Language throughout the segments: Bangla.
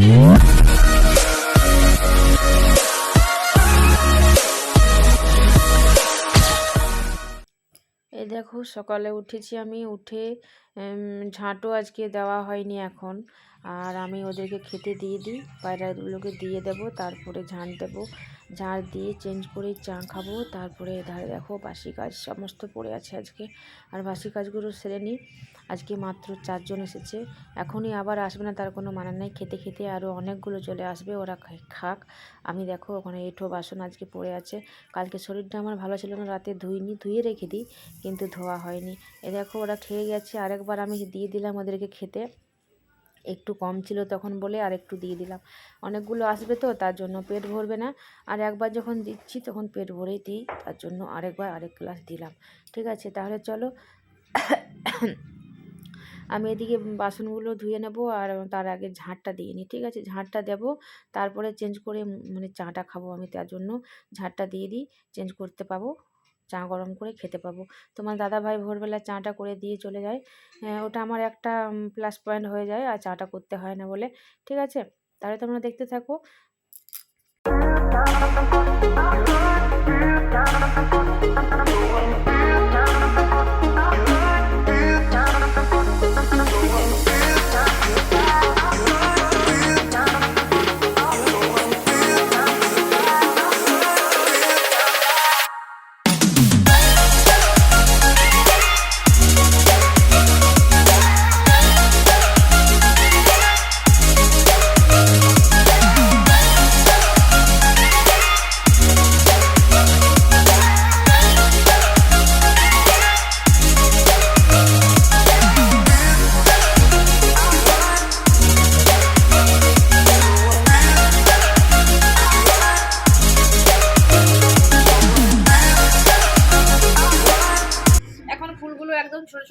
এই দেখো সকালে উঠেছি আমি উঠে ঝাঁটও আজকে দেওয়া হয়নি এখন। আর আমি ওদেরকে খেতে দিয়ে দিই, পায়রাগুলোকে দিয়ে দেবো, তারপরে ঝাঁট দেবো, ঝাঁট দিয়ে চেঞ্জ করে চা খাব, তারপরে এধারে দেখো বাসি কাজ সমস্ত পড়ে আছে আজকে। আর বাসি কাজগুলো সেরে নিই। আজকে মাত্র চারজন এসেছে। এখনই আবার আসবে না, তার কোনো মানে নেই। খেতে খেতে আরও অনেকগুলো চলে আসবে, ওরা খাক। আমি দেখো ওখানে এঁঠো বাসন আজকে পড়ে আছে। কালকে শরীরটা আমার ভালো ছিল না, রাতে ধুইনি, ধুয়ে রেখে দিই, কিন্তু ধোয়া হয়নি। এ দেখো ওরা খেয়ে গেছে, আরেকবার আমি দিয়ে দিলাম ওদেরকে খেতে। একটু কম ছিল তখন বলে আর একটু দিয়ে দিলাম। অনেকগুলো আসবে তো, তার জন্য পেট ভরবে না। আর একবার যখন দিচ্ছি তখন পেট ভরেই দিই, তার জন্য আরেকবার আরেক গ্লাস দিলাম। ঠিক আছে, তাহলে চলো। আমি এদিকে বাসনগুলো ধুয়ে নেব আর তার আগে ঝাঁটটা দিয়ে নিই। ঠিক আছে, ঝাঁটটা দেবো, তারপরে চেঞ্জ করে মানে চাটা খাব আমি তার জন্য। ঝাঁটটা দিয়ে দিই চেঞ্জ করতে পাবো। চা গরম করে খেতে পাবো। তোমার দাদা ভাই ভোরবেলা চাটা করে দিয়ে চলে যায়। হ্যাঁ, ওটা আমার একটা প্লাস পয়েন্ট হয়ে যায় আর চাটা করতে হয় না বলে। ঠিক আছে? তাহলে তোমরা দেখতে থাকো। এখন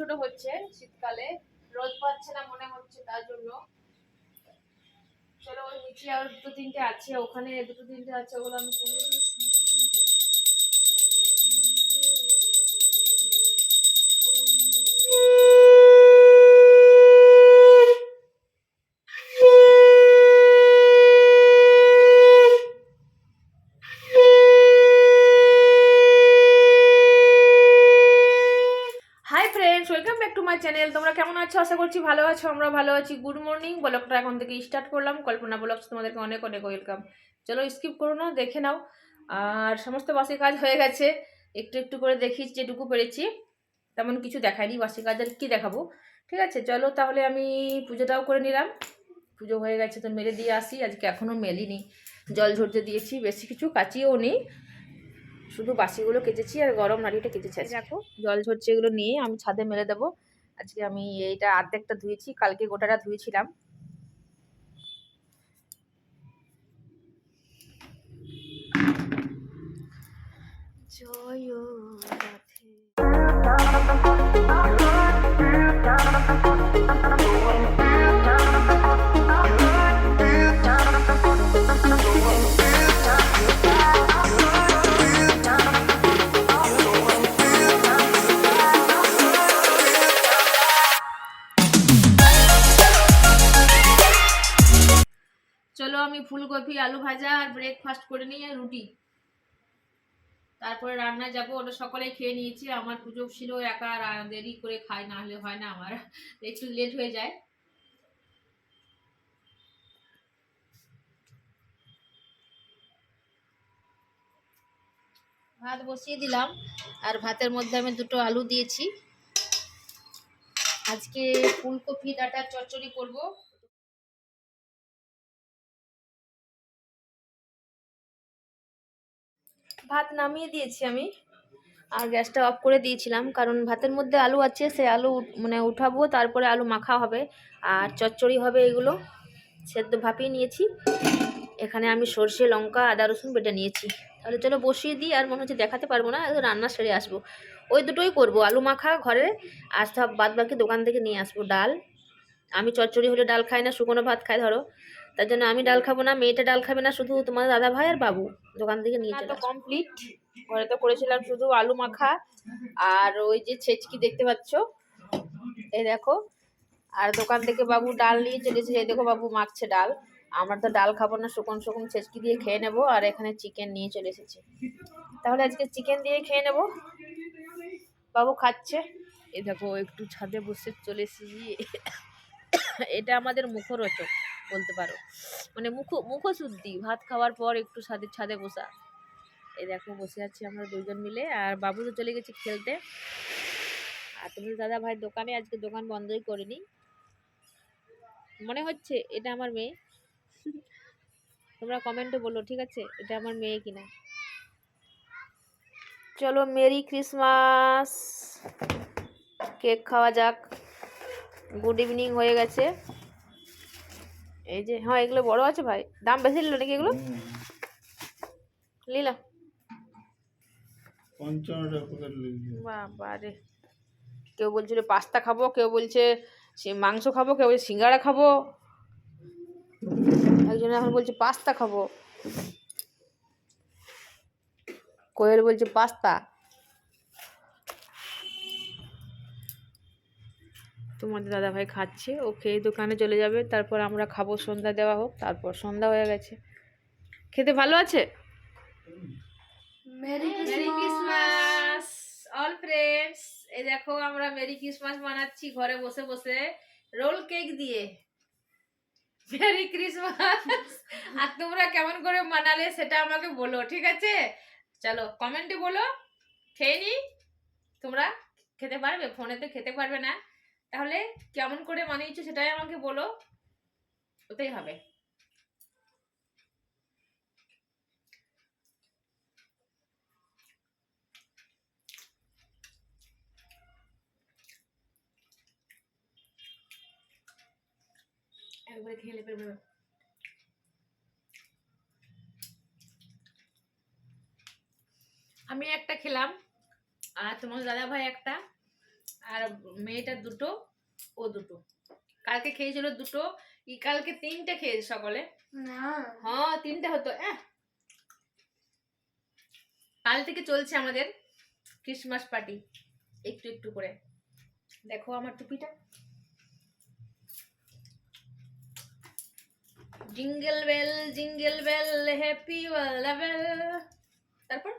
ছোট হচ্ছে শীতকালে। রোদ পাচ্ছে না মনে হচ্ছে তার জন্য। চলো ওই নিচে আর দুটো তিনটে আছে, ওখানে দুটো তিনটে আছে ওগুলো আমি তুলে দিই friends welcome back to my channel তোমরা কেমন আছো? আশা করছি ভালো আছো আমরা ভালো আছি। গুড মর্নিং ব্লগটা এখন থেকে স্টার্ট করলাম। কল্পনা ব্লগস তোমাদেরকে অনেক অনেক ওয়েলকাম চলো স্কিপ করো না, দেখে নাও। আর সমস্ত বাসি কাজ হয়ে গেছে। একটু একটু করে দেখি যেটুকু পেরেছি। তেমন কিছু দেখাইনি, বাসি কাজ আর কী দেখাবো। ঠিক আছে, চলো তাহলে আমি পুজোটাও করে নিলাম। পুজো হয়ে গেছে তো মেরে দিয়ে আসি। আজকে এখনও মেলিনি। জল ঝরতে দিয়েছি, বেশি কিছু কাচিয়েও নেই। শুধু বাসিগুলো কেটেছি আর গরম নাড়িটা কেটেছি আজকে। দেখো জল ঝরছে এগুলো নিয়ে আমি ছাদে মেলে দেবো। আজকে আমি এইটা অর্ধেকটা ধুয়েছি কালকে গোটাটা ধুয়েছিলাম। জয় রাধে। ব্রেকফাস্ট করে নিই রুটি। তারপরে রান্না যাব, ওটা সকালে খেয়ে নিয়েছি। আমার পুজো ছিল একা, আর দেরি করে খাই, না হলে হয় না আমার। একটু লেট হয়ে যায়। ভাত বসিয়ে দিলাম, আর ভাতের মধ্যে আমি দুটো আলু দিয়েছি। আজকে ফুলকপি, ডাটার চচ্চড়ি করব। ভাত নামিয়ে দিয়েছি আমি। আর গ্যাসটা অফ করে দিয়েছিলাম, কারণ ভাতের মধ্যে আলু আছে, সে আলু মানে উঠাবো, তারপরে আলু মাখা হবে। আর চচ্চড়ি হবে এগুলো, সেদ্ধ ভাপিয়ে নিয়েছি। এখানে আমি সর্ষে, লঙ্কা, আদা, রসুন বেটে নিয়েছি। তাহলে চলো বসিয়ে দিই, আর মনে হচ্ছে দেখাতে পারব না রান্না সেরে আসব। ওই দুটোই করব, আলু মাখা ঘরে, আর সব বাদ বাকি দোকান থেকে নিয়ে আসব, ডাল। আমি চচ্চড়ি হলে ডাল খাই না শুকনো ভাত খাই ধরো। তার জন্য আমি ডাল খাব না মেয়েটা ডাল খাবে না শুধু তোমার দাদা ভাই আর বাবু। দোকান থেকে নিয়ে চলে কমপ্লিট ঘরে তো করেছিলাম শুধু আলু মাখা আর ওই যে ছেচকি দেখতে পাচ্ছ। এই দেখো। আর দোকান থেকে বাবু ডাল নিয়ে চলেছে এই দেখো বাবু মাখছে ডাল। আমরা তো ডাল খাব না শুকন শুকন ছেচকি দিয়ে খেয়ে নেব আর এখানে চিকেন নিয়ে চলে এসেছি। তাহলে আজকে চিকেন দিয়ে খেয়ে নেব। বাবু খাচ্ছে। এই দেখো একটু ছাদে বসে চলে এসেছি। এটা আমাদের মুখরোচক, বলতে পারো। মানে মুখ, মুখশুদ্ধি, ভাত খাওয়ার পর একটু ছাদে ছাদে বসা। এই দেখো, বসে আছি আমরা দুজন মিলে। আর বাবু তো চলে গেছে খেলতে। আর তোমাদের দাদা ভাই দোকানে, আজকে দোকান বন্ধই করেনি। মনে হচ্ছে এটা আমার মেয়ে। তোমরা কমেন্টে বলো, ঠিক আছে? এটা আমার মেয়ে কিনা? চলো, মেরি ক্রিসমাস। কেক খাওয়া যাক। গুড ইভিনিং হয়ে গেছে। এই যে হ্যাঁ এগুলো বড় আছে ভাই। দাম বেশি নিল নাকি এগুলো? নিলাম পঞ্চান্ন টাকা করে লেগে রে কেউ বলছিল পাস্তা খাব কেউ বলছে মাংস খাব কেউ বলছে সিঙ্গাড়া খাব। একজন এখন বলছে পাস্তা খাব। কোয়েল বলছে পাস্তা। তোমাদের দাদা ভাই খাচ্ছে ও খেয়ে দোকানে চলে যাবে তারপর আমরা খাব সন্ধ্যা দেওয়া হোক তারপর সন্ধ্যা হয়ে গেছে। খেতে ভালো আছে? Merry merry Christmas all friends এই দেখো আমরা মেরি ক্রিসমাস মানাচ্ছি ঘরে বসে বসে। রোল কেক দিয়ে। মেরি ক্রিসমাস আর তোমরা কেমন করে মানালে সেটা আমাকে বলো ঠিক আছে? চলো কমেন্টে বলো। খেয়ে নি? তোমরা খেতে পারবে? ফোনে তো খেতে পারবে না? তাহলে কেমন করে মানিয়েছো সেটাই আমাকে বলো। ওটাই হবে। খেয়ে আমি একটা খেলাম, আর তোমার দাদা ভাই একটা। আর মেয়েটা দুটো ও দুটো। কালকে খেয়েছিল দুটো ই কালকে তিনটে খেয়েছে সকলে। না। হ্যাঁ তিনটে হতো। কাল থেকে চলছে আমাদের ক্রিসমাস পার্টি একটু একটু করে। দেখো আমার টুপিটা। Jingle bell jingle bell happy bell তারপর?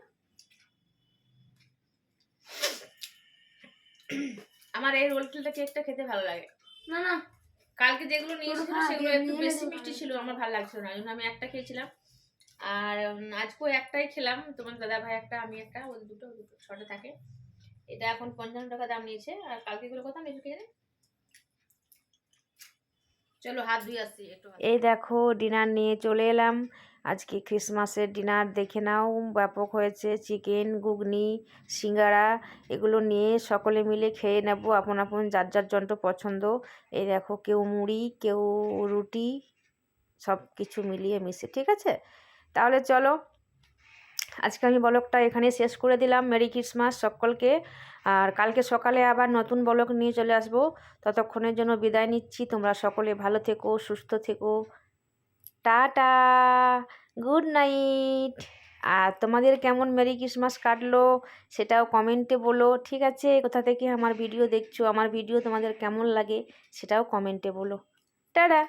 আমার এই রোল কেকটা কেকটা খেতে ভালো লাগে। না না। কালকে যেগুলো নিয়েছিল সেগুলো একটু বেশি মিষ্টি ছিল আমার ভালো লাগছিল না। আমি একটা খেয়েছিলাম। আর আজকেও একটাই খেলাম। তোমার দাদা ভাই একটা আমি একটা ওই দুটো ওই দুটো ছটা থাকে। এটা এখন পঞ্চান্ন টাকা দাম নিয়েছে। আর কালকে গুলো কত নিয়েছে কে জানে চলো হাত ধুয়ে আসছি একটু এই দেখো ডিনার নিয়ে চলে এলাম। আজকে ক্রিসমাসের ডিনার দেখে নাও। ব্যাপক হয়েছে চিকেন, ঘুগনি, সিঙ্গারা, এগুলো নিয়ে সকলে মিলে খেয়ে নেব। আপন আপন যার যার যন্ত্র পছন্দ। এই দেখো কেউ মুড়ি, কেউ রুটি সব কিছু মিলিয়ে মিশে, ঠিক আছে? তাহলে চলো, আজকে আমি বলকটা এখানে শেষ করে দিলাম। মেরি ক্রিসমাস সকলকে। আর কালকে সকালে আবার নতুন বলক নিয়ে চলে আসব। ততক্ষণের জন্য বিদায় নিচ্ছি। তোমরা সকলে ভালো থেকো, সুস্থ থেকো। Tata, good night. আর তোমাদের কেমন মেরি ক্রিসমাস কাটলো সেটাও কমেন্টে বলো, ঠিক আছে? কোথা থেকে আমার ভিডিও দেখছ, আমার ভিডিও তোমাদের কেমন লাগে সেটাও কমেন্টে বলো। টাটা।